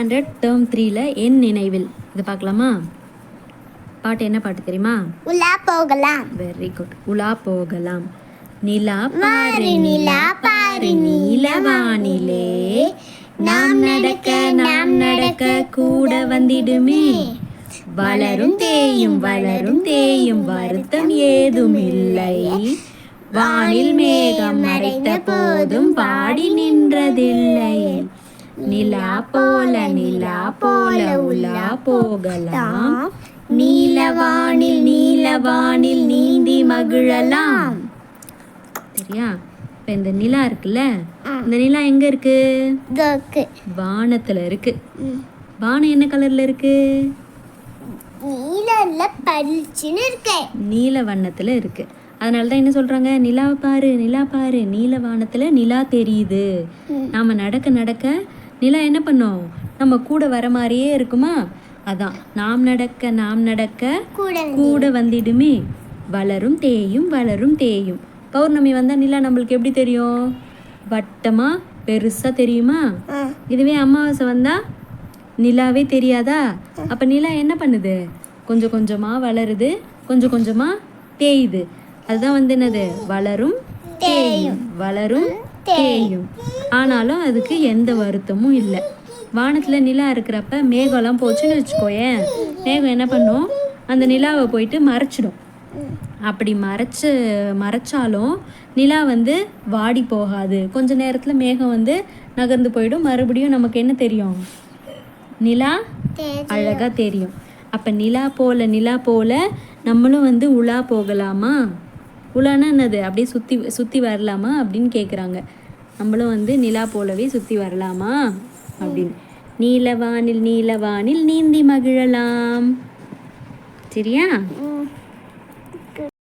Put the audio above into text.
Standard term த்ரீல என் நினைவில். இது பார்க்கலாமா? பாட்டு என்ன பாட்டு தெரியுமா? உலா போகலாம். வெரி குட் உலா போகலாம். நிலா பாரு நிலா பாரு நீலவானிலே. நாம் நடக்க நாம் நடக்க கூட வந்திடுமே. வளரும் தேயும் வளரும் தேயும் வருத்தம் ஏதும் இல்லை வானில் மேகம் மறைத்த போதும் பாடி நின்றதில்லை. நிலா போல நிலா போல உலா போகலாம். நீலவானில் நீலவானில் நீந்தி மகிழலாம். சரியா? இப்போ இந்த நிலா இருக்குல்ல? இந்த நிலா எங்க இருக்கு? வானத்துல இருக்கு. வானம் என்ன கலர்ல இருக்கு? நீலல்ல பளிச்சுன்னு இருக்கு. நீல வண்ணத்துல இருக்கு. அதனால தான் என்ன சொல்றாங்க? நிலா பாரு நிலா பாரு நீல வானத்துல நிலா தெரியுது. நாம நடக்க நடக்க நிலா என்ன பண்ணோம்? நம்ம கூட வர மாதிரியே இருக்குமா? அதான் நாம் நடக்க நாம் நடக்க கூட வந்திடுமே. வளரும் தேயும் வளரும் தேயும். பௌர்ணமி வந்தா நிலா நம்மளுக்கு எப்படி தெரியும்? வட்டமா பெருசா தெரியுமா? இதுவே அமாவாசை வந்தா நிலாவே தெரியாதா? அப்ப நிலா என்ன பண்ணுது? கொஞ்சம் கொஞ்சமா வளருது கொஞ்சம் கொஞ்சமா தேயுது. அதுதான் வந்து என்னது? வளரும் தேயும். வளரும் தேயும் ஆனாலும் அதுக்கு எந்த வருத்தமும் இல்லை. வானத்துல நிலா இருக்கிறப்ப மேகம்லாம் போச்சுன்னு வச்சுக்கோயேன். மேகம் என்ன பண்ணும்? அந்த நிலாவை போயிட்டு மறைச்சிடும். அப்படி மறைச்சு மறைச்சாலும் நிலா வந்து வாடி போகாது. கொஞ்ச நேரத்துல மேகம் வந்து நகர்ந்து போயிடும். மறுபடியும் நமக்கு என்ன தெரியும்? நிலா தெரியும். அழகா தெரியும். அப்ப நிலா போல நிலா போல நம்மளும் வந்து உலா போகலாமா? உலானா என்னது? அப்படியே சுத்தி சுத்தி வரலாமா? அப்படின்னு கேட்குறாங்க நம்மளும் வந்து நிலா போலவே சுத்தி வரலாமா? அப்படின்னு. நீலவானில் நீலவானில் நீந்தி மகிழலாம். சரியா?